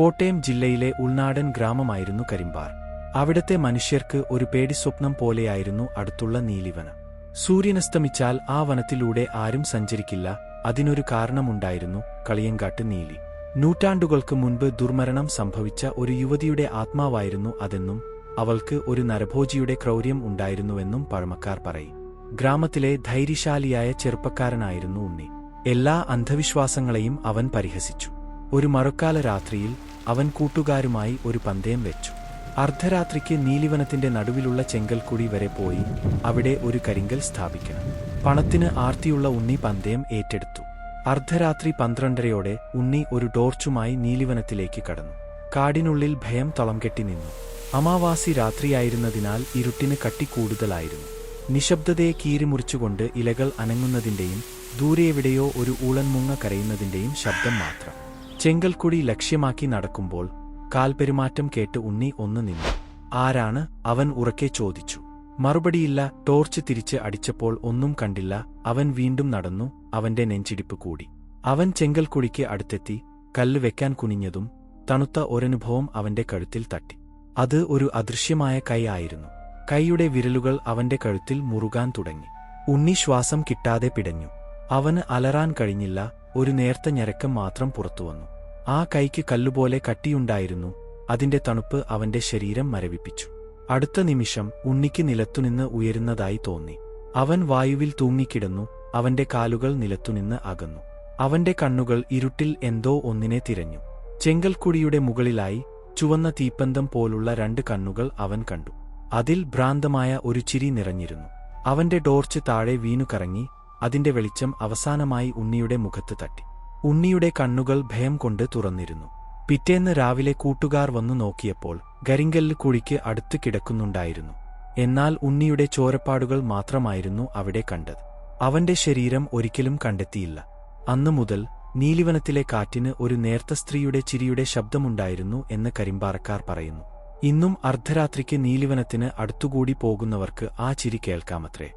കോട്ടയം ജില്ലയിലെ ഉൾനാടൻ ഗ്രാമമായിരുന്നു കരിമ്പാർ. അവിടത്തെ മനുഷ്യർക്ക് ഒരു പേടിസ്വപ്നം പോലെയായിരുന്നു അടുത്തുള്ള നീലിവനം. സൂര്യനസ്തമിച്ചാൽ ആ വനത്തിലൂടെ ആരും സഞ്ചരിക്കില്ല അതിനൊരു കാരണമുണ്ടായിരുന്നു കളിയങ്കാട്ട് നീലി. നൂറ്റാണ്ടുകൾക്ക് മുൻപ് ദുർമരണം സംഭവിച്ച ഒരു യുവതിയുടെ ആത്മാവായിരുന്നു അതെന്നും അവൾക്ക് ഒരു നരഭോജിയുടെ ക്രൗര്യം ഉണ്ടായിരുന്നുവെന്നും പഴമക്കാർ പറയും. ഗ്രാമത്തിലെ ധൈര്യശാലിയായ ചെറുപ്പക്കാരനായിരുന്നു ഉണ്ണി. എല്ലാ അന്ധവിശ്വാസങ്ങളെയും അവൻ പരിഹസിച്ചു. ഒരു മറുക്കാല രാത്രിയിൽ അവൻ കൂട്ടുകാരുമായി ഒരു പന്തയം വെച്ചു. അർദ്ധരാത്രിക്ക് നീലിവനത്തിന്റെ നടുവിലുള്ള ചെങ്കൽക്കുടി വരെ പോയി അവിടെ ഒരു കരിങ്കൽ സ്ഥാപിക്കണം. പണത്തിന് ആർത്തിയുള്ള ഉണ്ണി പന്തയം ഏറ്റെടുത്തു. അർദ്ധരാത്രി പന്ത്രണ്ടരയോടെ ഉണ്ണി ഒരു ടോർച്ചുമായി നീലിവനത്തിലേക്ക് കടന്നു. കാടിനുള്ളിൽ ഭയം തളം കെട്ടി നിന്നു. അമാവാസി രാത്രിയായിരുന്നതിനാൽ ഇരുട്ടിന് കട്ടി കൂടുതലായിരുന്നു. നിശബ്ദതയെ കീറിമുറിച്ചുകൊണ്ട് ഇലകൾ അനങ്ങുന്നതിന്റെയും ദൂരെവിടെയോ ഒരു ഊളൻമുങ്ങ കരയുന്നതിന്റെയും ശബ്ദം മാത്രം. ചെങ്കൽക്കുടി ലക്ഷ്യമാക്കി നടക്കുമ്പോൾ കാൽപെരുമാറ്റം കേട്ട് ഉണ്ണി ഒന്ന് നിന്നു. ആരാണ്? അവൻ ഉറക്കെ ചോദിച്ചു. മറുപടിയില്ല ടോർച്ച് തിരിച്ച് അടിച്ചപ്പോൾ ഒന്നും കണ്ടില്ല. അവൻ വീണ്ടും നടന്നു അവന്റെ നെഞ്ചിടിപ്പ് കൂടി. അവൻ ചെങ്കൽക്കുടിക്ക് അടുത്തെത്തി കല്ല് വെക്കാൻ കുനിഞ്ഞതും തണുത്ത ഒരനുഭവം അവന്റെ കഴുത്തിൽ തട്ടി. അത് ഒരു അദൃശ്യമായ കൈ ആയിരുന്നു. കൈയുടെ വിരലുകൾ അവന്റെ കഴുത്തിൽ മുറുകാൻ തുടങ്ങി. ഉണ്ണി ശ്വാസം കിട്ടാതെ പിടഞ്ഞു. അവന് അലറാൻ കഴിഞ്ഞില്ല ഒരു നേർത്ത ഞരക്കം മാത്രം പുറത്തുവന്നു. ആ കൈക്ക് കല്ലുപോലെ കട്ടിയുണ്ടായിരുന്നു. അതിന്റെ തണുപ്പ് അവന്റെ ശരീരം മരവിപ്പിച്ചു. അടുത്ത നിമിഷം ഉണ്ണിക്ക് നിലത്തുനിന്ന് ഉയരുന്നതായി തോന്നി. അവൻ വായുവിൽ തൂങ്ങിക്കിടന്നു അവന്റെ കാലുകൾ നിലത്തുനിന്ന് അകന്നു. അവന്റെ കണ്ണുകൾ ഇരുട്ടിൽ എന്തോ ഒന്നിനെ തിരഞ്ഞു. ചെങ്കൽക്കുടിയുടെ മുകളിലായി ചുവന്ന തീപ്പന്തം പോലുള്ള രണ്ട് കണ്ണുകൾ അവൻ കണ്ടു. അതിൽ ഭ്രാന്തമായ ഒരു ചിരി നിറഞ്ഞിരുന്നു. അവന്റെ ടോർച്ച് താഴെ വീണു കറങ്ങി അതിന്റെ വെളിച്ചം അവസാനമായി ഉണ്ണിയുടെ മുഖത്ത് തട്ടി. ഉണ്ണിയുടെ കണ്ണുകൾ ഭയം കൊണ്ട് തുറന്നിരുന്നു. പിറ്റേന്ന് രാവിലെ കൂട്ടുകാർ വന്നു നോക്കിയപ്പോൾ ഗരിങ്കല്ല് കുഴിക്ക് അടുത്ത് കിടക്കുന്നുണ്ടായിരുന്നു. എന്നാൽ ഉണ്ണിയുടെ ചോരപ്പാടുകൾ മാത്രമായിരുന്നു അവിടെ കണ്ടത്. അവന്റെ ശരീരം ഒരിക്കലും കണ്ടെത്തിയില്ല. അന്നു മുതൽ നീലിവനത്തിലെ കാറ്റിന് ഒരു നേർത്ത സ്ത്രീയുടെ ചിരിയുടെ ശബ്ദമുണ്ടായിരുന്നു എന്ന് കരിമ്പാറക്കാർ പറയുന്നു. ഇന്നും അർദ്ധരാത്രിക്ക് നീലിവനത്തിന് അടുത്തുകൂടി പോകുന്നവർക്ക് ആ ചിരി കേൾക്കാമത്രേ.